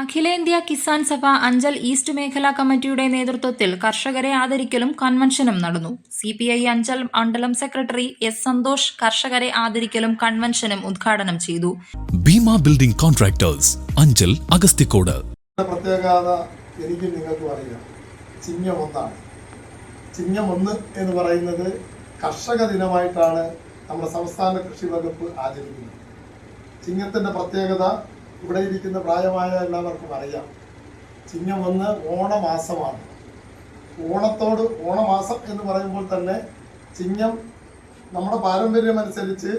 അഖിലേന്ത്യാ കിസാൻ സഭ അഞ്ചൽ ഈസ്റ്റ് മേഖലാ കമ്മിറ്റിയുടെ നേതൃത്വത്തിൽ കർഷകരെ ആദരിക്കലും കൺവെൻഷനും നടന്നു. സി പി ഐ അഞ്ചൽ മണ്ഡലം സെക്രട്ടറി എസ് സന്തോഷ് കർഷകരെ ആദരിക്കലും കൺവെൻഷനും ഉദ്ഘാടനം ചെയ്തു. Bhima building contractors Anchal Agasthikode. പ്രത്യേകത എനിക്ക് നിങ്ങൾക്ക് അറിയാം ചിങ്ങം ഒന്നാണ്. ചിങ്ങം ഒന്ന് എന്ന് പറയുന്നത് കർഷക ദിനമായിട്ടാണ് നമ്മുടെ സംസ്ഥാന കൃഷി വകുപ്പ് ആചരിക്കുന്നത്. ചിങ്ങത്തിന്റെ പ്രത്യേകത ഇവിടെ ഇരിക്കുന്ന പ്രായമായ എല്ലാവർക്കും അറിയാം. ചിങ്ങം ഒന്ന് ഓണമാസമാണ്. ഓണത്തോട് ഓണമാസം എന്ന് പറയുമ്പോൾ തന്നെ ചിങ്ങം നമ്മുടെ പാരമ്പര്യമനുസരിച്ച്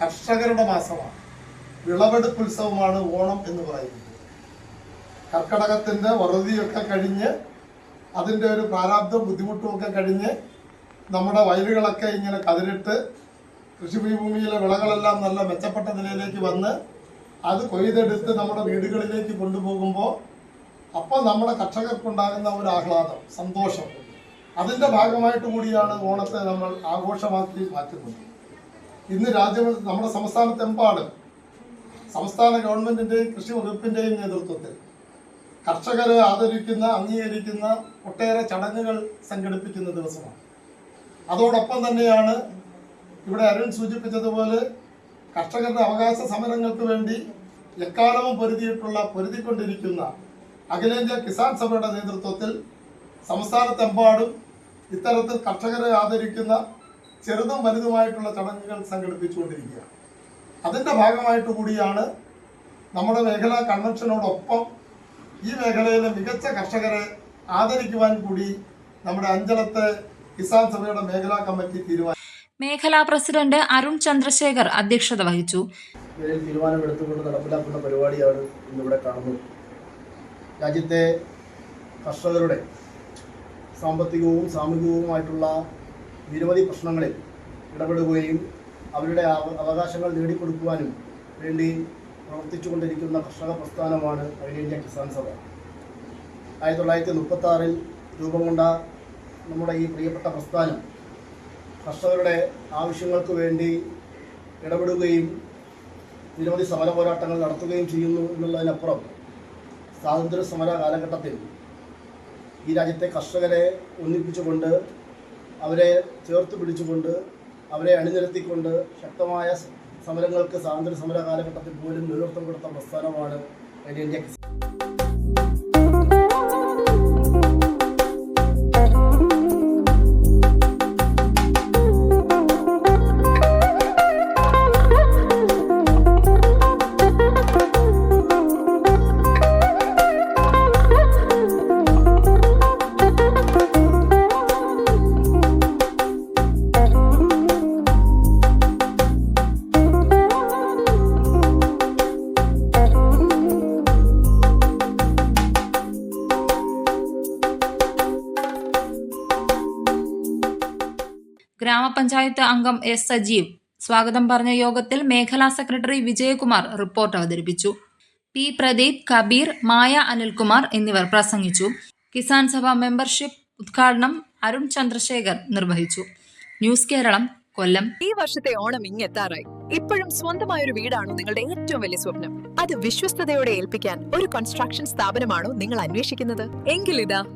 കർഷകരുടെ മാസമാണ്. വിളവെടുപ്പ് ഉത്സവമാണ് ഓണം എന്ന് പറയുന്നത്. കർക്കടകത്തിന്റെ വറുതിയൊക്കെ കഴിഞ്ഞ് അതിന്റെ ഒരു പ്രാരാബ്ദം ബുദ്ധിമുട്ടുമൊക്കെ കഴിഞ്ഞ് നമ്മുടെ വയലുകളൊക്കെ ഇങ്ങനെ കതിരിട്ട് കൃഷിഭൂമിയിലെ വിളകളെല്ലാം നല്ല മെച്ചപ്പെട്ട നിലയിലേക്ക് വന്ന് അത് കൊയ്തെടുത്ത് നമ്മുടെ വീടുകളിലേക്ക് കൊണ്ടുപോകുമ്പോൾ അപ്പോൾ നമ്മുടെ കർഷകർക്കുണ്ടാകുന്ന ഒരു ആഹ്ലാദം സന്തോഷം. അതിന്റെ ഭാഗമായിട്ട് കൂടിയാണ് ഓണത്തെ നമ്മൾ ആഘോഷമാക്കി മാറ്റുന്നത്. ഇന്ന് രാജ്യം നമ്മുടെ സംസ്ഥാനത്തെമ്പാടും സംസ്ഥാന ഗവൺമെന്റിന്റെയും കൃഷി വകുപ്പിന്റെയും നേതൃത്വത്തിൽ കർഷകരെ ആദരിക്കുന്ന അംഗീകരിക്കുന്ന ഒട്ടേറെ ചടങ്ങുകൾ സംഘടിപ്പിക്കുന്ന ദിവസമാണ്. അതോടൊപ്പം തന്നെയാണ് ഇവിടെ അരുൺ സൂചിപ്പിച്ചതുപോലെ കർഷകരുടെ അവകാശ സമരങ്ങൾക്ക് വേണ്ടി എക്കാലവും പൊരുതിയിട്ടുള്ള പൊരുതിക്കൊണ്ടിരിക്കുന്ന അഖിലേന്ത്യാ കിസാൻ സഭയുടെ നേതൃത്വത്തിൽ സംസ്ഥാനത്തെമ്പാടും ഇത്തരത്തിൽ കർഷകരെ ആദരിക്കുന്ന ചെറുതും വലുതുമായിട്ടുള്ള ചടങ്ങുകൾ സംഘടിപ്പിച്ചുകൊണ്ടിരിക്കുക അതിന്റെ ഭാഗമായിട്ട് കൂടിയാണ് നമ്മുടെ മേഖലാ കൺവെൻഷനോടൊപ്പം ഈ മേഖലയിലെ മികച്ച കർഷകരെ ആദരിക്കുവാൻ കൂടി നമ്മുടെ അഞ്ചലത്തെ കിസാൻ സഭയുടെ മേഖലാ കമ്മിറ്റി തീരുമാനം മേഖലാ പ്രസിഡന്റ് അരുൺ ചന്ദ്രശേഖർ അധ്യക്ഷത വഹിച്ചു. തീരുമാനമെടുത്തുകൊണ്ട് നടപ്പിലാക്കുന്ന പരിപാടിയാണ് ഇന്നിവിടെ കാണുന്നത്. രാജ്യത്തെ കർഷകരുടെ സാമ്പത്തികവും സാമൂഹികവുമായിട്ടുള്ള നിരവധി പ്രശ്നങ്ങളിൽ ഇടപെടുകയും അവരുടെ അവ- അവകാശങ്ങൾ നേടിക്കൊടുക്കുവാനും വേണ്ടി പ്രവർത്തിച്ചുകൊണ്ടിരിക്കുന്ന കർഷക പ്രസ്ഥാനമാണ് അഖിലേന്ത്യാ കിസാൻ സഭ. ആയിരത്തി തൊള്ളായിരത്തി മുപ്പത്തി ആറിൽ രൂപം കൊണ്ട നമ്മുടെ ഈ പ്രിയപ്പെട്ട പ്രസ്ഥാനം കർഷകരുടെ ആവശ്യങ്ങൾക്ക് വേണ്ടി ഇടപെടുകയും നിരവധി സമര പോരാട്ടങ്ങൾ നടത്തുകയും ചെയ്യുന്നു എന്നുള്ളതിനപ്പുറം സ്വാതന്ത്ര്യ സമര കാലഘട്ടത്തിൽ ഈ രാജ്യത്തെ കർഷകരെ ഒന്നിപ്പിച്ചുകൊണ്ട് അവരെ ചേർത്ത് പിടിച്ചുകൊണ്ട് അവരെ അണിനിരത്തിക്കൊണ്ട് ശക്തമായ സമരങ്ങൾക്ക് സ്വാതന്ത്ര്യ സമര കാലഘട്ടത്തിൽ പോലും നേതൃത്വം കൊടുത്ത പ്രസ്ഥാനമാണ് അഖിലേന്ത്യാ ഗ്രാമപഞ്ചായത്ത് അംഗം എസ് സജീവ്. സ്വാഗതം പറഞ്ഞ യോഗത്തിൽ മേഖലാ സെക്രട്ടറി വിജയകുമാർ റിപ്പോർട്ട് അവതരിപ്പിച്ചു. പി പ്രദീപ് കബീർ മായ അനിൽകുമാർ എന്നിവർ പ്രസംഗിച്ചു. കിസാൻ സഭ മെമ്പർഷിപ്പ് ഉദ്ഘാടനം അരുൺ ചന്ദ്രശേഖർ നിർവഹിച്ചു. ന്യൂസ് കേരളം കൊല്ലം. ഈ വർഷത്തെ ഓണം ഇങ്ങെത്താറായി. ഇപ്പോഴും സ്വന്തമായ ഒരു വീടാണോ നിങ്ങളുടെ ഏറ്റവും വലിയ സ്വപ്നം? അത് വിശ്വസ്തയോടെ ഏൽപ്പിക്കാൻ ഒരു കൺസ്ട്രക്ഷൻ സ്ഥാപനമാണോ നിങ്ങൾ അന്വേഷിക്കുന്നത്? എങ്കിലിതാ